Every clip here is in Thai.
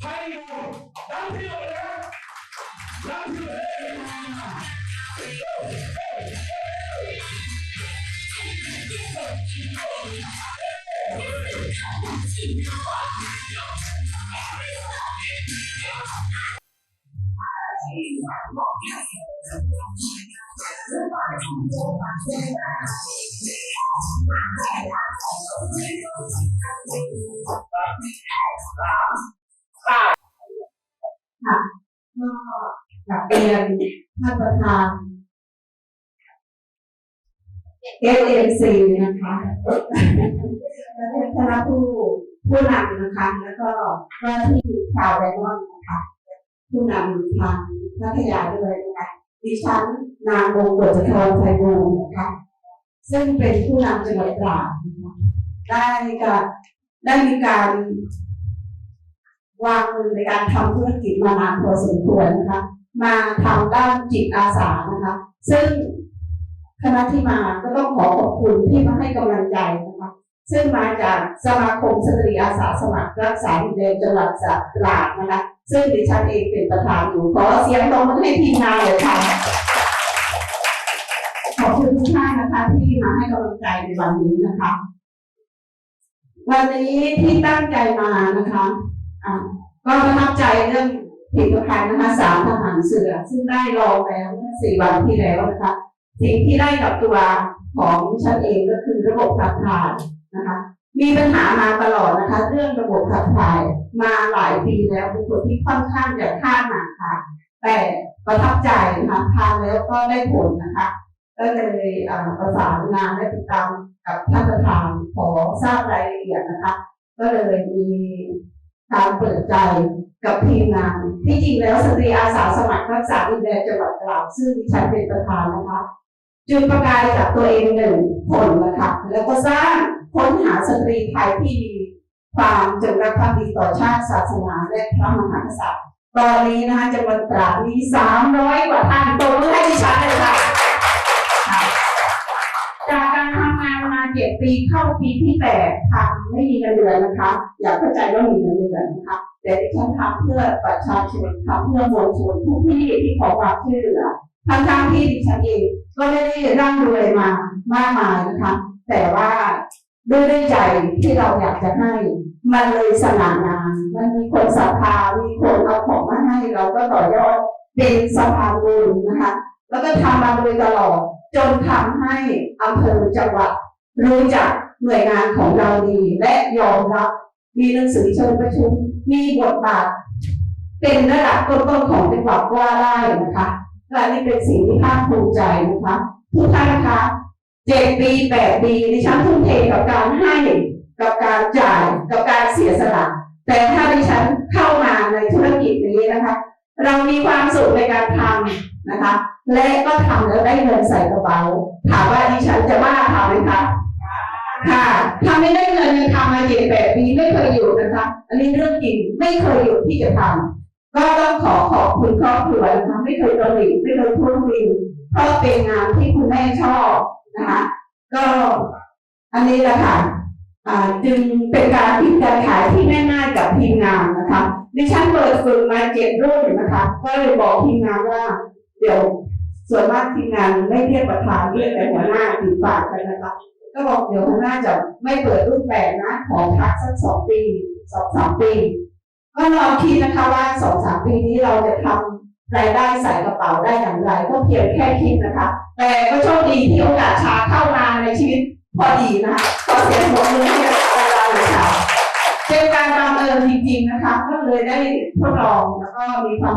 ใครอยู่ดังที่อ กับเรียนท่านประธาน SMC นะคะและคณะผู้ผู้นำนะคะ แล้วก็ว่าที่ชาวไดมอนด์นะคะ ผู้นำทางพัทยาด้วยนะคะดิฉันนางวงกฎจทรไทยบูนะคะ ซึ่งเป็นผู้นำจังหวัดตราดได้การได้มีการวางมือในการทำธุรกิจมานานพอสมควรนะคะ มาทำด้านจิตอาสานะคะ ซึ่งคณะที่มาก็ต้องขอขอบคุณที่มาให้กำลังใจนะคะ ซึ่งมาจากสมาคมสตรีอาสาสมัครรักษาดินแดนจังหวัดตราดนะคะ ซึ่งดิฉันเองเป็นประธานอยู่ขอเสียงตรงมือให้ทีมงานเลยค่ะขอบคุณทุกท่านนะคะที่มาให้กำลังใจในวันนี้นะคะ วันนี้ที่ตั้งใจมานะคะอ่าก็ประทับใจเรื่อง ผลิตภัณฑ์นะคะสามทหารเสือ ซึ่งได้ลองแล้วเมื่อสี่วันที่แล้วนะคะสิ่งที่ได้กับตัวของฉันเองก็คือระบบขับถ่ายนะคะ มีปัญหามาตลอดนะคะ เรื่องระบบขับถ่ายมาหลายปีแล้วเป็นคนที่ค่อนข้างจะข้าหนักค่ะ แต่ประทับใจนะคะทานแล้วก็ได้ผลนะคะก็เลยประสานงานและติดตามกับท่านประธานขอทราบรายละเอียดนะคะ ก็เลยมีการเปิดใจ กับทีมงาน ที่จริงแล้วสตรีอาสาสมัครรักษาดินแดนจังหวัดตราดซึ่งดิฉันเป็นประธานนะคะ จุดประกายจากตัวเองหนึ่งคนนะคะแล้วก็สร้างค้นหาสตรีไทยที่มีความจงรักภักดีต่อชาติศาสนาและพระมหากษัตริย์ ตอนนี้นะคะจังหวัดตราดมีสามร้อยกว่าท่านตบมือให้ดิฉันเลยค่ะจากการทำงานมาเจ็ดปีเข้าปีที่แปดทำไม่มีเงินเดือนนะคะ อย่าเข้าใจว่ามีเงินเดือนนะคะ แต่ดิฉันทำเพื่อประชาชนทำเพื่อมวลชนทุกที่ที่ขอความช่วยเหลือทั้งทางๆที่ดิฉันเองก็ไม่ได้ร่ำรวยมามากมายนะคะ แต่ว่าด้วยด้วยใจที่เราอยากจะให้ มันเลยสนานงานมันมีคนศรัทธามีคนเอาของมาให้ เราก็ต่อยอดเป็นสะพานบุญนะคะ แล้วก็ทำมาโดยตลอดจนทำให้อำเภอจังหวัดรู้จักหน่วยงานของเราดีและยอมรับมีหนังสือเชิญประชุม มีบทบาท เป็นระดับต้นๆของจังหวัดว่าได้นะคะและนี่เป็นสิ่งที่ภาคภูมิใจนะคะ ทุกท่านคะเจ็ดปีแปดปีดิฉันทุ่มเทกับการให้กับการจ่ายกับการเสียสละแต่ถ้าดิฉันเข้ามาในธุรกิจนี้นะคะ เรามีความสุขในการทำนะคะ และก็ทำแล้วได้เงินใส่กระเป๋าถามว่าดิฉันจะว่าทำไหมคะ ค่ะถ้าไม่ได้เงินยังทำมาเจ็ดแปดปีไม่เคยหยุดนะคะ อันนี้เรื่องจริงไม่เคยหยุดที่จะทำก็ต้องขอขอบคุณครอบครัวนะคะไม่เคยตำหนิไม่เคยทุ่มวินเพราะเป็นงานที่คุณแม่ชอบนะคะก็อันนี้แหละค่ะจึงเป็นการพิมพ์การขายที่ง่ายๆกับทีมงานนะคะดิฉันเปิดฝึกมาเจ็ดรุ่นนะคะ ก็เลยบอกทีมงานว่า เดี๋ยวส่วนมากทีมงานไม่เรียกประธานเรียกแต่หัวหน้าติดปากกันนะคะ ก็บอกเดี๋ยวหัวหน้าจะไม่เปิดรุ่นแปดนะ ขอพักสักสองปีสองสามปีก็ลองคิดนะคะว่าสองสามปีนี้เราจะทำรายได้ใส่กระเป๋าได้อย่างไร ก็เพียงแค่คิดนะคะ แต่ก็โชคดีที่โอกาสชาเข้ามาในชีวิตพอดีนะคะขอเสียงปรบมือให้กับเราเลยค่ะเป็นการบังเอิญจริงๆนะคะ ก็เลยได้ทดลองแล้วก็มีความ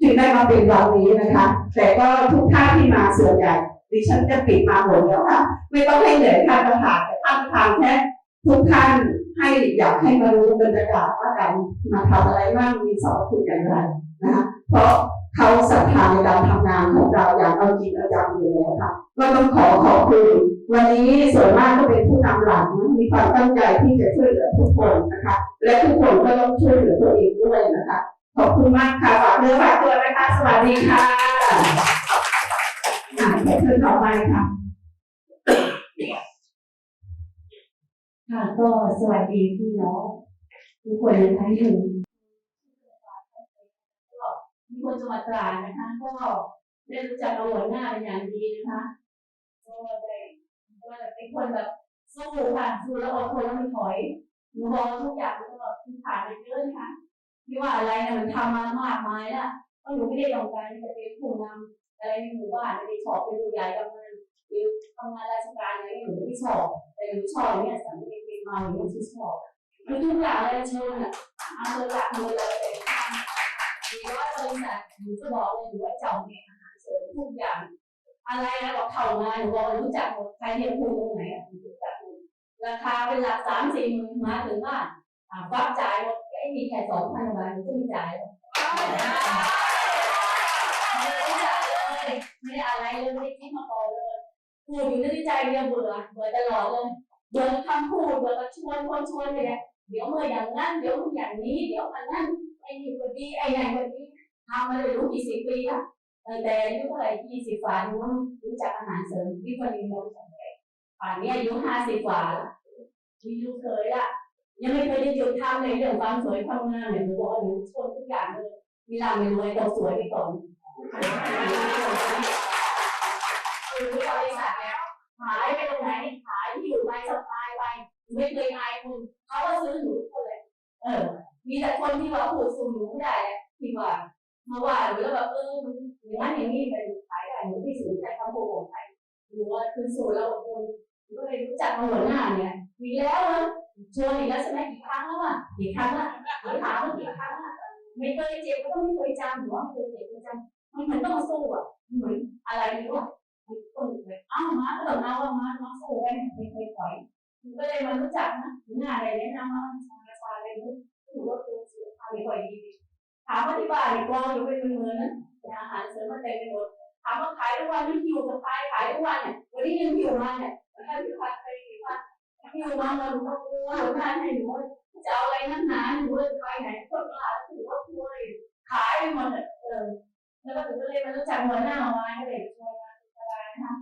ถึงได้มาเป็นวันนี้นะคะ แต่ก็ทุกท่านที่มาส่วนใหญ่ ดิฉันจะปิดมาหมดแล้วค่ะ ไม่ต้องให้เหนื่อยท่านประธานแต่ท่านประธานแค่ทุกท่านให้อยากให้มารู้บรรยากาศว่าการมาทำอะไรบ้างมีสอนคุณอย่างไรนะคะเพราะเขาศรัทธาในการทำงานของเราอย่างเอาจริงเอาจังอยู่แล้วค่ะก็ต้องขอขอบคุณ วันนี้ส่วนมากก็เป็นผู้นำหลังมีความตั้งใจที่จะช่วยเหลือทุกคนนะคะ และทุกคนก็ต้องช่วยเหลือตัวเองด้วยนะคะ ขอบคุณมากค่ะฝากเนื้อฝากตัวนะคะ สวัสดีค่ะ อ่าเชิญต่อไปค่ะค่ะก็สวัสดีพี่น้องทุกคนนะคะที่อยู่ก็มีคนจังหวัดตราดนะคะ ก็ได้รู้จักกับหัวหน้าเป็นอย่างดีนะคะก็ได้ก็เป็นคนแบบสู้ค่ะสู้แล้วอดทนแล้วไม่ถอยหนูบอกว่าทุกอย่างมันก็ผ่านไปเยอะนะคะไม่ว่าอะไรนะมันทำมามากมายแล้วก็หนูไม่ได้ต้องการที่จะเป็นผู้นำ อะไรในหมู่บ้านไม่ได้ชอบเป็นผู้ใหญ่กำนันหรือทำงานราชการอะไรหนูไม่ได้ชอบแต่หนูชอบเนี่ยสังเกตเป็นมาอย่างนี้ที่ชอบคือทุกอย่างเลยเชิญอะเอาเลยหลักเลยเลยมีร้อยบริษัทหนูจะบอกเลยหนูว่าเจ้าแม่อาหารเสริมทุกอย่าง อะไรนะบอกเข้ามาหนูบอกรู้จักหมดใครเรียกพูดตรงไหนอะรู้จักหมดราคาเป็นหลักสามสี่หมื่นมาถึงบ้านอ่าฟักจ่ายหมดไอ้มีแค่สองพันบาทหนูก็ไม่จ่ายหรอก ไม่ได้อะไรเลยไม่ได้คิดมาก่อนเลยพูดอยู่ในใจเดียวเบื่อเบื่อตลอดเลยเดินคำพูดเดินก็ชวนชวนชวนไปเลยเดี๋ยวเมื่ออย่างนั้นเดี๋ยวเมื่อย่างนี้เดี๋ยวอันนั้นไอ้นี่คนนี้ไอ้นั่นคนนี้ทำมาเลยรู้กี่สิบปีละแต่อายุเท่าไหร่ยี่สิบกว่าหนูรู้จักอาหารเสริมที่คนนี้เราสนใจป่านนี้อายุห้าสิบกว่าละมีลูกเคยละยังไม่เคยได้หยุดทำในเรื่องความสวยความงามเนี่ยหนูบอกว่าหนูชวนทุกอย่างเลยมีเราไม่รวยเราสวยไปก่อน คือบริษัทเนี่ยหายไปตรงไหนหายที่อยู่ไปสบายไปไม่เคยอายคุณเขาก็ซื้อหนูทุกคนเลยเออ มีแต่คนที่ว่าพูดสูงหนูไม่ได้แหละที่ว่ามาว่าหนูแล้วแบบเอออย่างนั้นอย่างนี้ไปขายได้หนูที่สูงใจคำพูดของใครหนูว่าคือสูตรแล้วอดทนก็เลยรู้จักมาหัวหน้าเนี่ยมีแล้วนะชวนอีกแล้วใช่ไหมกี่ครั้งแล้วอะกี่ครั้งละหนูถามว่ากี่ครั้งละไม่เคยเจ็บก็ต้องไม่เคยจำหนูว่าเคย เจ็บเคยจำมันต้องสู้อะเหมือนอะไรไม่รู้อะคนเลยเอ้ามาก็ต้องเอาว่ามามาสู้กันไม่เคยถอยก็เลยมารู้จักนะหน้าอะไรแนะนำมาชาชาอะไรนู้นถือว่าคือสุขภาพไม่อยดีถามว่าที่บ้านกองอยู่เป็นเมือนนะอาหารเสริมมาเต็มไปหมดถามว่าขายทุกวันนี่หิวกับขายขายทุกวันเนี่ยวันนี้ยังหิวมาเนี่ยถ้าผิวพรรณไปผิวพรรณหิวมาเราก็กลัวหรือว่าให้หนูจะเอาอะไรนักหนาหนูไปไหนคนตลาดถือว่ากลัวเลยขายไปหมดเออ แล้วก็ถึงก็เลยมารู้จักหัวหน้ามาก็เลยชวนมานะคะ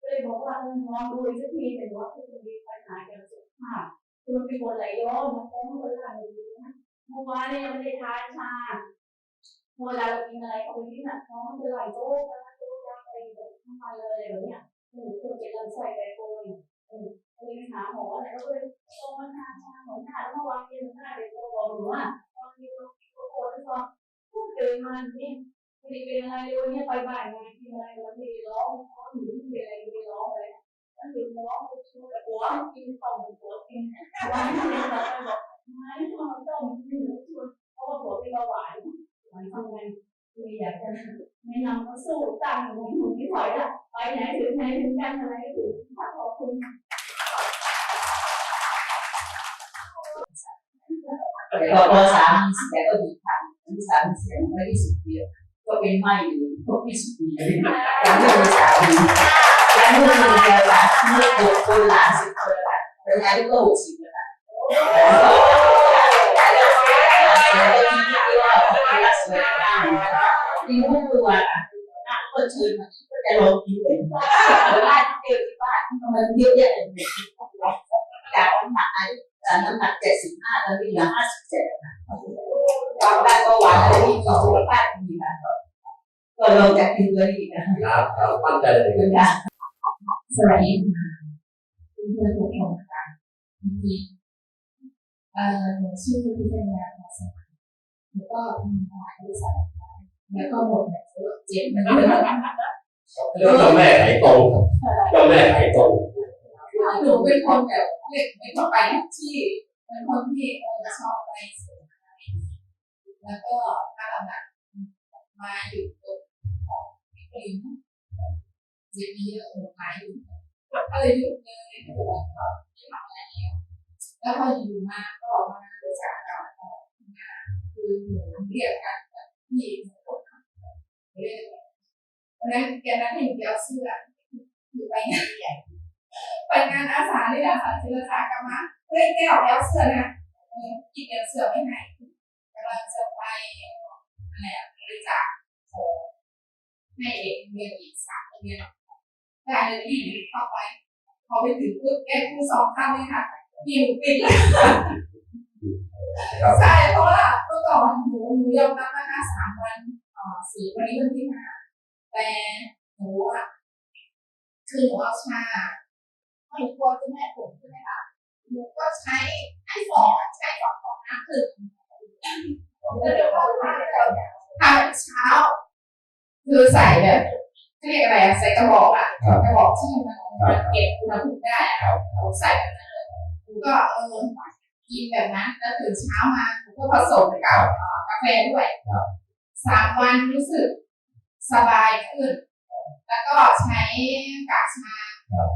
ก็เลยบอกว่าเออลองดูอีกสักทีแต่ว่าคือมีปัญหาเกี่ยวกับสุขภาพคือมันเป็นคนไหลย้อนนะฟ้องเวลาหนูนะเมื่อวานเนี่ยไม่ได้ทานชาเวลาเรากินอะไรเขาไปที่หนักท้องเป็นไหลโต๊ะแล้วโต๊ะยาไปแบบทั้งวันเลยอะไรแบบเนี้ยหนูควรจะรังใส่ไปโกยเลยหาหมออะไรก็เลยโตมาทานชาหมอหน้าแล้วเมื่อวานกินหน้าเลยตัวบอกหนูว่าตอนนี้เรากินโกโก้แล้วก็พูดเดินมาเนี่ยไม่ได้เป็นอะไรเลยวันนี้ไปบ้านมากินอะไรวันนี้ร้องเพราะหนูไม่เป็นอะไรไม่ได้ร้องเลยมัน ถึงร้องไปช่วยหัวกินต่อมหัวกินวันนี้เราไปบอกไม่ต้องต้องกินหนูชวนเพราะว่าหัวเป็นเบาหวานมันทำไงคืออยากจะแนะนำเขาสู้ ก็เป็นไม่อยู่พวกพี่สิบปียังไม่มีสามียังไม่มีเดียวละเมื่อหกคนหลานสิบคนละแต่ยายก็หกสิบละกินทุกตัวอะก็เชิญมาก็จะลองกินเลยบ้านเดียวที่บ้านมันเยอะแยะเลยจากน้ำหนักไอ้น้ำหนักเจ็ดสิบห้าตอนนี้เหลือห้าสิบเจ็ดนะความดันเบาหวานอะไรที่มีสุขภาพดีนะ ก็ลงจากกินตัวนี้นะครับครับมั่นใจเลยคุณยาสวัสดีค่ะคุณเพื่อนทุกคนค่ะจริงๆเอ่อหนูชื่อพิจารณาภาษาหนูก็ทำงานบริษัทแล้วก็หมดแบบเจ็บมันเยอะเรื่องเจ้าแม่ไหตรงเจ้าแม่ไหตรงหนูเป็นคนแบบเล็กไม่ต้องไปทุกที่เป็นคนที่เออชอบไปสวนอะไรแล้วก็ถ้าเราแบบมาอยู่ตรงของ พี่ปริมจะมีเรื่องมาอยู่ก็เลยหยุดเลยไม่รู้ว่าเขาไม่ทำอะไรแล้วแล้วพออยู่มาก็ออกมารู้จักกับคือหนูเรียกกันแบบพี่หนูก็ทำเรียกวันนั้นแกนัดให้หนูไปเอาเสื้ออยู่ไปงานใหญ่ไปงานอาสาเลยอะค่ะศิลปากรรมะเฮ้ยแกออกแล้วเสื้อนะกินเดี๋ยวเสื้อไปไหนกำลังจะไปอะไรบริจาค ให้เด็กเรียนอีกสามเรียนได้เลยพี่เข้าไป พอไปถึงปุ๊บแกพูดสองคำเลยค่ะพี่หนูปิดเลยครับใช่เพราะว่าเมื่อก่อนหนูหนูยอมรับนะคะสามวันเอ่อสี่วันนี้วันที่ห้าแต่หนูอะคือหนูเอาชาเพราะหนูกลัวจะแม่ผมใช่ไหมคะหนูก็ใช้ไอ้สองใช้สองของน้ำคือแล้วเดี๋ยวก็ทำแบบทำเช้า คือใส่แบบเขาเรียกอะไรอะใส่กระบอกอะครับกระบอกที่มันมันเก็บอุณหภูมิได้อะครับหนูใส่แบบนั้นเลยหนูก็เออกินแบบนั้นแล้วตื่นเช้ามาหนูก็ผสมกับเอ่อกาแฟด้วยครับสามวันรู้สึกสบายขึ้น แล้วก็ใช้กากชาครับ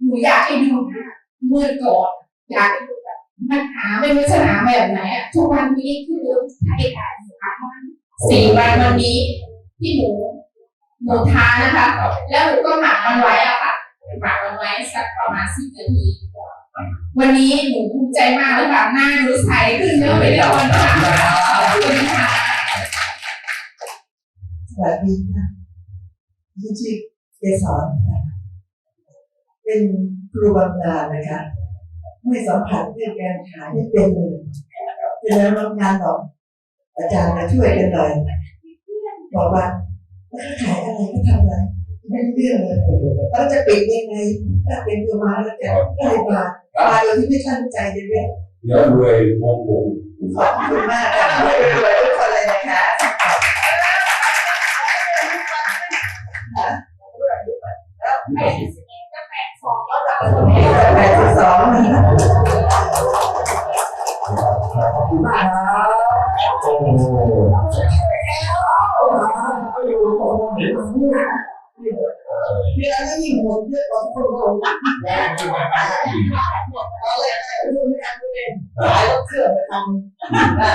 หนูอยากให้ดูมากเมื่อก่อนอยากให้ดูแบบมันหาไม่รู้จะหาแบบไหนอะทุกวันนี้คือใช้การสามวันสี่วันวันนี้ ที่หนูหนูทานนะคะครับแล้วหนูก็หมักมันไว้อะค่ะหมักมันไว้สักประมาณสิบนาทีวันนี้หนูภูมิใจมากเลยค่ะหน้าหนูใสขึ้นเยอะไปเลยวันค่ะขอบคุณค่ะสวัสดีค่ะดิฉันชื่อเกสรค่ะเป็นครูบำนาญนะคะ ไม่สัมผัสเรื่องการขายไม่เป็นเลยเป็นแล้วรับงานบอกอาจารย์มาช่วยกันหน่อย บอกว่าแล้วขายอะไรก็ทำอะไรไม่รู้เรื่องเลยแล้วจะปิดยังไงถ้าเป็นตัวมาแล้วจะได้มามาโดยที่ไม่ตั้งใจเลยเนี่ยเดี๋ยวรวยวงวงขอบคุณมากค่ะรวยๆทุกคนเลยนะคะแปดสิบเอ็ด เวลาที่หมดเยอะกว่าทุกคนเราหนักแรงเอาเลยดูไม่ทันเลยขายรถเครื่องไปทำนะ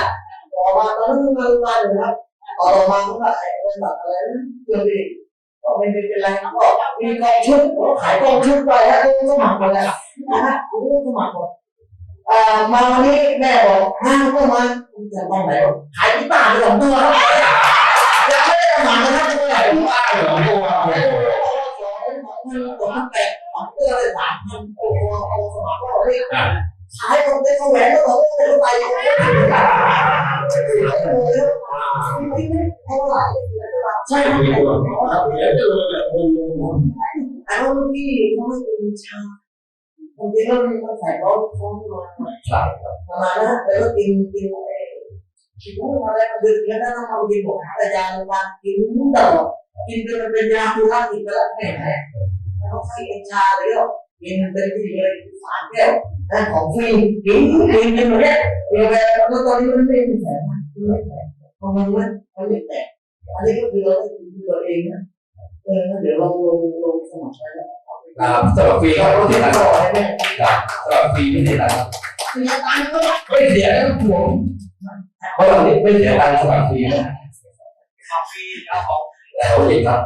ต่อมาตอนนั้นมาโรงพยาบาลเลยครับต่อมาเขาก็ไอ้บริษัทอะไรนะเครื่องบินก็ไม่เป็นไรก็มีกองชุดก็ขายกองชุดไปฮะก็สมัครไปแล้วนะฮะผมก็สมัครหมดอ่ามาวันนี้แม่บอกอ้าวก็มาจะต้องไหนขายกีตาร์ไปสองตัวครับ มัครก็เรียกขายผมได้เขาแหวนก็บอกว่าเป็นไปยังไงขายเลยเท่าไหร่ใช่ไหมเดี๋ยวเจอเนี่ยว งวงแต่ว่าพี่เขาไม่เป็นชาบางทีเราเราใส่ร้องมาใช่ครับประมาณนั้นแล้วก็กินกินไอ้กินอะไรมดเนี่ยาโรงพยาบาลกินตอดกินจนมันเป็นยาคุร่ากินไปแล้วไม่หายแล้วใช้กัญชาเลยก็กินเนี่ยแก้วนั่นของฟรีกินกินกินหมดเนี่ยเดี๋ยวแล้วตอนนี้มันไม่มีแผลนะมันไม่แผลพอมันมันมันไม่แผลอันนี้ก็คือเราได้กินตัวเองนะเออเดี๋ยวเราลงลงสมัครแล้วอ่าสำหรับฟรีครารับติที่ดไหนต่อให้แม่ครับสำหรับฟรีไม่ได้ตังค์คือตังค์ก็ไม่เสียแล้วก็ถ่วงเพราะเราไม่เสียตังค์สำหรับฟรีนะคาเฟ่เอาของโอเคครับ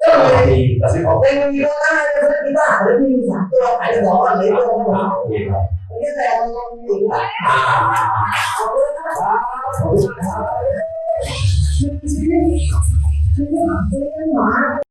ก็สำหเลรับยฟรีแต่ซื้อของเป็นมีรถได้เลยซื้อกีตาร์แล้วมีสามตัวขายสองอันเลยตัวผมโอเคครับนี่แต่เราลงอยู่นะอ่าขอบคุณครับขอบคุณครับหมา